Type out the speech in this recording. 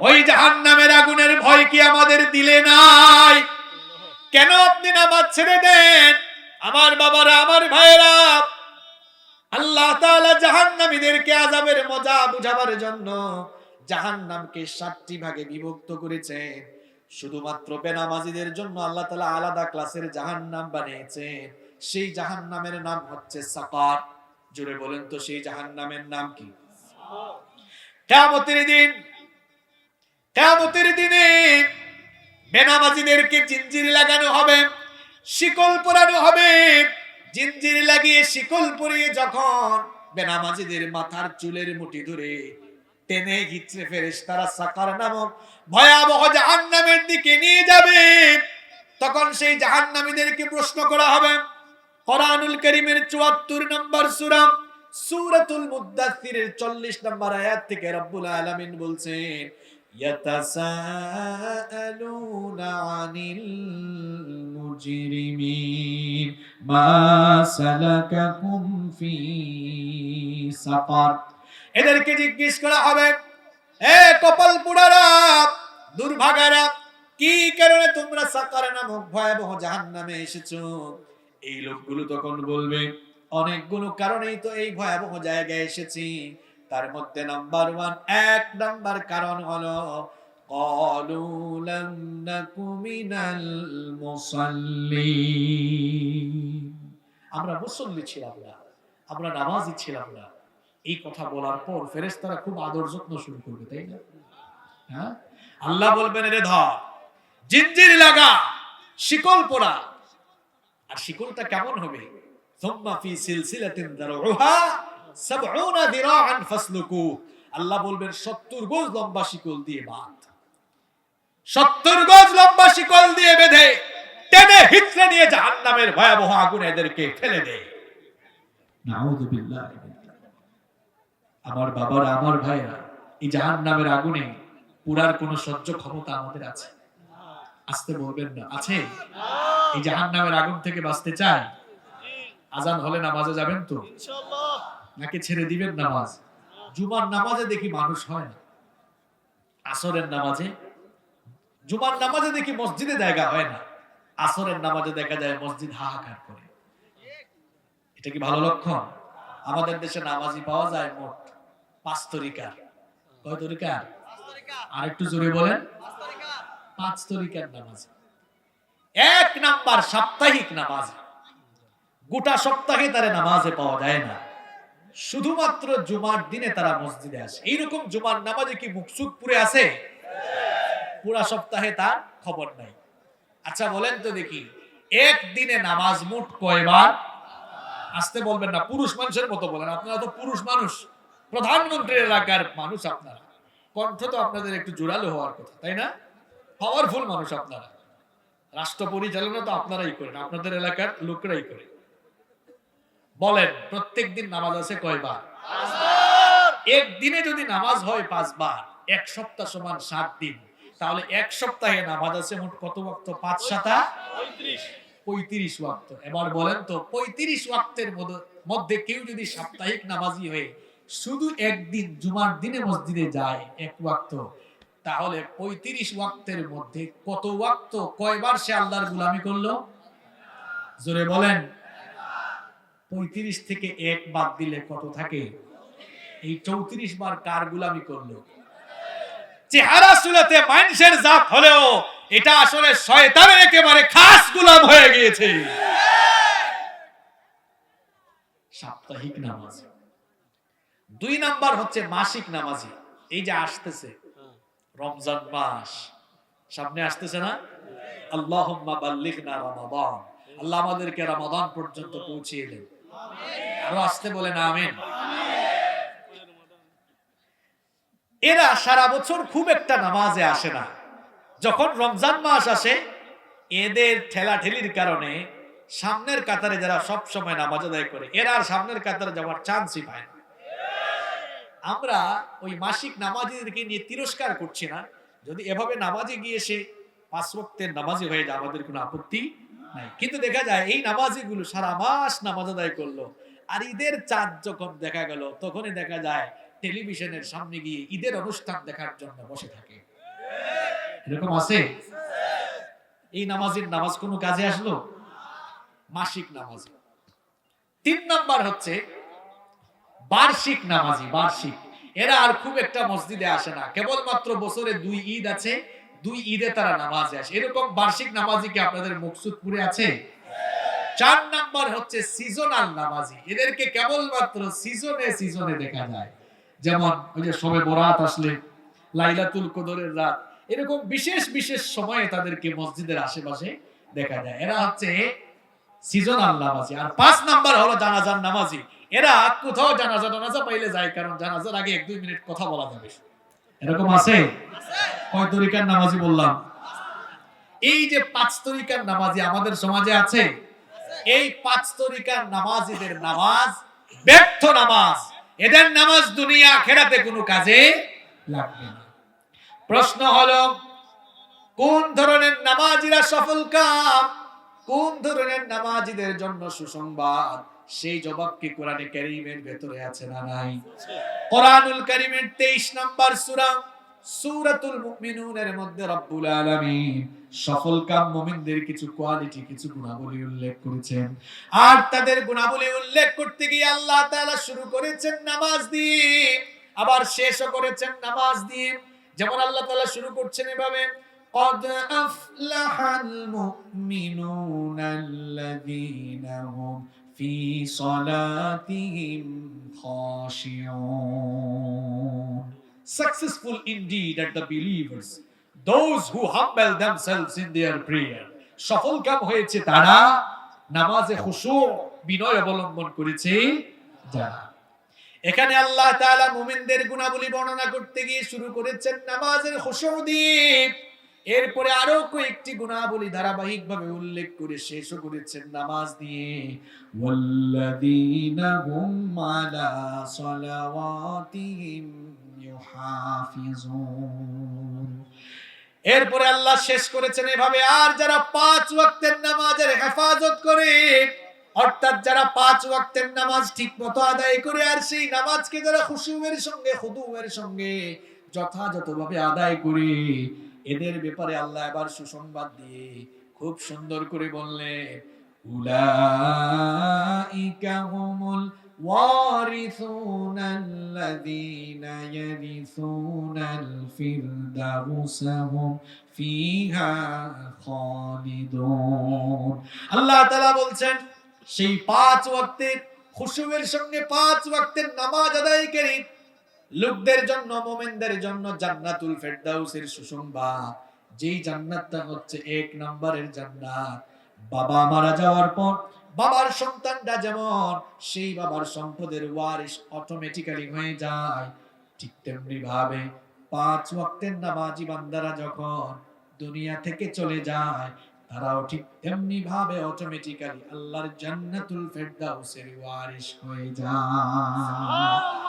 ওই জাহান্নামের আগুনের ভয় কি আমাদের দিলে নাই? কেন আপনি নামাজ ছেড়ে দেন? আমার বাবারা, আমার ভাইয়েরা, আল্লাহ তাআলা জাহান্নামীদেরকে আযাবের মজা বুঝাবার জন্য জাহান্নামকে সাতটি ভাগে বিভক্ত করেছেন শুধুমাত্র বেনামাজিদের জন্য আল্লাহ তাআলা আলাদা ক্লাসের জাহান্নাম বানিয়েছেন সেই জাহান্নামের নাম হচ্ছে সাকার। জুড়ে বলেন তো, সেই জাহান্নামের নাম কি? কিয়ামতের দিন কিয়ামতের দিনে বেনামাজিদেরকে জিনজির লাগানো হবে, শিকল পরানো হবে। জিনজির লাগিয়ে শিকল পরিয়ে যখন বেনামাজিদের মাথার চুলের মুঠি ধরে টেনে ফেরেস তারা সাকার নামক ভয়াবহ জাহান্নামের দিকে নিয়ে যাবে, তখন সেই জাহান্নামীদেরকে প্রশ্ন করা হবে, কোরআনুল করিমের চুয়াত্তর নম্বর সূরা, সূরাতুল মুদ্দাথিরের 40 নম্বর আয়াত থেকে রব্বুল আলামিন বলছেন ইয়াতাসাআলুনা আনিল মুজরিমিন মা সালাকাকুম ফি সাকার এদেরকে জিজ্ঞেস করা হবে এ কপাল পুরারা দুর্ভাগারা, কি কারণে তোমরা সাকার নামক ভয়াবহ জাহান্নামে এসেছ? এই লোকগুলো তখন বলবে, অনেকগুলো কারণেই তো এই ভয়াবহ জায়গায় এসেছি। তার মধ্যে নাম্বার ওয়ান এক নাম্বার কারণ হলো قالوا لم نك من المصلين আমরা মুসল্লি ছিলাম না আমরা নামাজি ছিলাম না এই কথা বলার পর ফেরেশতারা খুব আদর যত্ন শুরু করবে তাই না হ্যাঁ আল্লাহ বলবেন রে ধর জিনজির লাগা শিকল পোড়া আর শিকলটা কেমন হবে সুম্মা ফি সিলসিলাতিন দারউহা 70 দিরাআন ফাসলুকু। আল্লাহ বলবেন 70 গজ লম্বা শিকল দিয়ে বাঁধ। 70 গজ লম্বা শিকল দিয়ে বেঁধে টেনে হিচড়ে নিয়ে জাহান্নামের ভয়াবহ আগুনে এদেরকে ফেলে দে। নাউযু আমার বাবারা, আমার ভাইরা এই জাহান্নামের আগুনে পুরার কোনো সহ্য ক্ষমতা আমাদের আছে? আসতে বলবেন না। আছে? এই জাহান্নামের আগুন থেকে বাঁচতে চায়? আজান হলে নামাজে যাবেন তো? নাকি ছেড়ে দিবেন নামাজ। জুমার নামাজে দেখি মানুষ হয় না। আসরের নামাজে, জুমার নামাজে দেখি মসজিদে জায়গা হয় না। আসরের নামাজে দেখা যায় মসজিদ হাহাকার করে। এটা কি ভালো লক্ষণ? আমাদের দেশে নামাজি পাওয়া যায় মোট পাঁচ তরিকার। কয় তরিকার? আর একটু জোরে বলেন। পাঁচ তরিকার নামাজ। এক নাম্বার সাপ্তাহিক নামাজ। গোটা সপ্তাহে তারা নামাজে পাওয়া যায় না। শুধুমাত্র জুমার দিনে তারা মসজিদে আসে। এইরকম জুমার নামাজে কি মুকসুদপুরে আছে? পুরা সপ্তাহে তার খবর নাই। আচ্ছা বলেন তো দেখি, একদিনে নামাজ মোট কয়বার? আসতে বলবেন না, পুরুষ মানুষের মতো বলেন। আপনারা তো পুরুষ মানুষ প্রধানমন্ত্রীর এলাকার মানুষ আপনারা। কণ্ঠ তো আপনাদের একটু জোরালো হওয়ার কথা, তাই না? পাওয়ারফুল মানুষ আপনারা। রাষ্ট্র পরিচালনা তো আপনারাই করেন, আপনাদের এলাকার লোকরাই করে। বলেন প্রত্যেক দিন নামাজ আছে কয়বার? একদিনে যদি নামাজ হয় পাঁচবার এক সপ্তাহ সমান সাত দিন। তাহলে এক সপ্তাহে নামাজ আছে মোট কত ওয়াক্ত? পাঁচ সাতা পঁয়ত্রিশ। ওয়াক্ত। এবার বলেন তো পঁয়ত্রিশ ওয়াক্তের মধ্য- কেউ যদি সাপ্তাহিক নামাজি হয়ে শুধু একদিন জুমার দিনে মসজিদে যায় এক ওয়াক্ত তাহলে পঁয়ত্রিশ ওয়াক্তের মধ্যে কত ওয়াক্ত? কয়বার সে আল্লাহর গুলামি করল? জোরে বলেন। পঁয়ত্রিশ থেকে এক বাদ দিলে কত থাকে? এই চৌত্রিশ বার কার গুলামি করল? চেহারা সুলাতে মানুষের জাত হলেও এটা আসলে শয়তানের একেবারে খাস গুলাম হয়ে গিয়েছে। সাপ্তাহিক নামাজ। দুই নাম্বার হচ্ছে মাসিক নামাজি। এই যে আসতেছে, রমজান মাস। সামনে আসতেছে না? আল্লাহুম্মা বাল্লিগনা রমাদান। আল্লাহ আমাদেরকে রমাদান পর্যন্ত পৌঁছিয়ে দেন। আরও আসতে আমিন। এরা সারা বছর খুব একটা নামাজে আসে না। যখন রমজান মাস আসে, এদের ঠেলাঠেলির কারণে সামনের কাতারে যারা সব সময় নামাজ আদায় করে, এরা আর সামনের কাতারে যাওয়ার চান্সই পায় না। আমরা ওই মাসিক নামাজিদেরকে নিয়ে তিরস্কার করছি না। যদি এভাবে নামাজে গিয়ে সে পাঁচ ওয়াক্তের নামাজি হয়ে যায়, আমাদের কোনো আপত্তি কিন্তু দেখা যায় এই নামাজি গুলো সারা মাস নামাজ আদায় করল। আর ঈদের চাঁদ যখন দেখা গেল, তখনই দেখা যায় টেলিভিশনের সামনে গিয়ে ঈদের অনুষ্ঠান দেখার জন্য বসে থাকে। এরকম আছে? এই নামাজের নামাজ কোনো কাজে আসলো? মাসিক নামাজ। তিন নাম্বার হচ্ছে বার্ষিক নামাজি, বার্ষিক। এরা আর খুব একটা মসজিদে আসে না। কেবলমাত্র বছরে দুই ঈদ আছে। দুই ঈদে তারা নামাজে আসে। এরকম বার্ষিক নামাজি কি আপনাদের মুকসুদপুরে আছে? চার নাম্বার হচ্ছে সিজনাল নামাজি। এদেরকে কেবলমাত্র সিজনে সিজনে দেখা যায়। যেমন ওই যে সবে বরাত আসলে লাইলাতুল কদরের রাত। এরকম বিশেষ বিশেষ সময়ে তাদেরকে মসজিদের আশেপাশে দেখা যায়। এরা হচ্ছে সিজনাল নামাজি। আর পাঁচ নাম্বার হলো জানাজার নামাজি। এরা কোথাও জানাজা টানাজা পাইলে যায় কারণ জানাজার আগে এক দুই মিনিট কথা বলা যাবে। এরকম আছে। কয় তরিকার নামাজি বললাম? এই যে পাঁচ তরিকার নামাজি আমাদের সমাজে আছে, এই পাঁচ তরিকার নামাজিদের নামাজ ব্যর্থ নামাজ। এদের নামাজ দুনিয়া খেরাতে কোনো কাজে লাগবে না। প্রশ্ন হলো, কোন ধরনের নামাজিরা সফল কাম? কোন ধরনের নামাজিদের জন্য সুসংবাদ? সেই জবাব কি কোরআনে কারীমের ভেতরে আছে না নাই? কোরআনুল কারীমের 23 নম্বর সূরা সূরাতুল মুমিনুনের মধ্যে রব্বুল আলামিন সফল কাম মুমিনদের কিছু কোয়ালিটি কিছু গুণাবলী উল্লেখ করেছেন আর তাদের গুণাবলী উল্লেখ করতে গিয়ে আল্লাহ তাআলা শুরু করেছেন নামাজ দিয়ে আবার শেষও করেছেন নামাজ দিয়ে যেমন আল্লাহ তাআলা শুরু করছেন এভাবে قد أفلح المؤمنون الذين هم في صلاتهم خاشعون Successful indeed are the believers. Those who humble themselves in their prayer. সফল কাম হয়েছে তারা নামাজে খুশু বিনয় অবলম্বন করেছে যারা। এখানে আল্লাহ তাআলা মুমিনদের গুণাবলী বর্ণনা করতে গিয়ে শুরু করেছেন নামাজের খুশু দিয়ে এরপরে আরও কয়েকটি গুণাবলী ধারাবাহিক ভাবে উল্লেখ করে শেষও করেছেন নামাজ দিয়ে। ওয়াল্লাযীনা হুম আলা সালাওয়াতিহিম ইউহাফিজুন এরপরে আল্লাহ শেষ করেছেন এভাবে, আর যারা পাঁচ ওয়াক্তের নামাজের হেফাজত করে, অর্থাৎ যারা পাঁচ ওয়াক্তের নামাজ ঠিক মতো আদায় করে, আর সেই নামাজকে যারা খুশুয়ের সঙ্গে খুদুয়ের সঙ্গে যথাযথভাবে আদায় করে, এদের ব্যাপারে আল্লাহ এবার সুসংবাদ দিয়ে খুব সুন্দর করে বললেন, উলাইকা হুমুল ওয়ারিসুন আল্লাযীনা ইয়ারিসুনাল ফিরদাউসা হুম ফিহা খালিদুন আল্লাহ তাআলা বলছেন, সেই পাঁচ ওয়াক্তের খুশুয়ের সঙ্গে পাঁচ ওয়াক্তের নামাজ আদায়কারী লোকদের জন্য, মোমেনদের জন্য জান্নাতুল ফেরদাউসের সুসংবাদ। যেই জান্নাতটা হচ্ছে এক নম্বরের জান্নাত। বাবা মারা যাওয়ার পর বাবার সন্তানটা যেমন, সেই বাবার সম্পদের ওয়ারিশ অটোমেটিক্যালি হয়ে যায়। ঠিক তেমনি ভাবে পাঁচ ওয়াক্তের নামাজি বান্দারা যখন দুনিয়া থেকে চলে যায়, তারাও ঠিক তেমনি ভাবে অটোমেটিক্যালি আল্লাহর জান্নাতুল ফেরদাউসের ওয়ারিশ হয়ে যায়।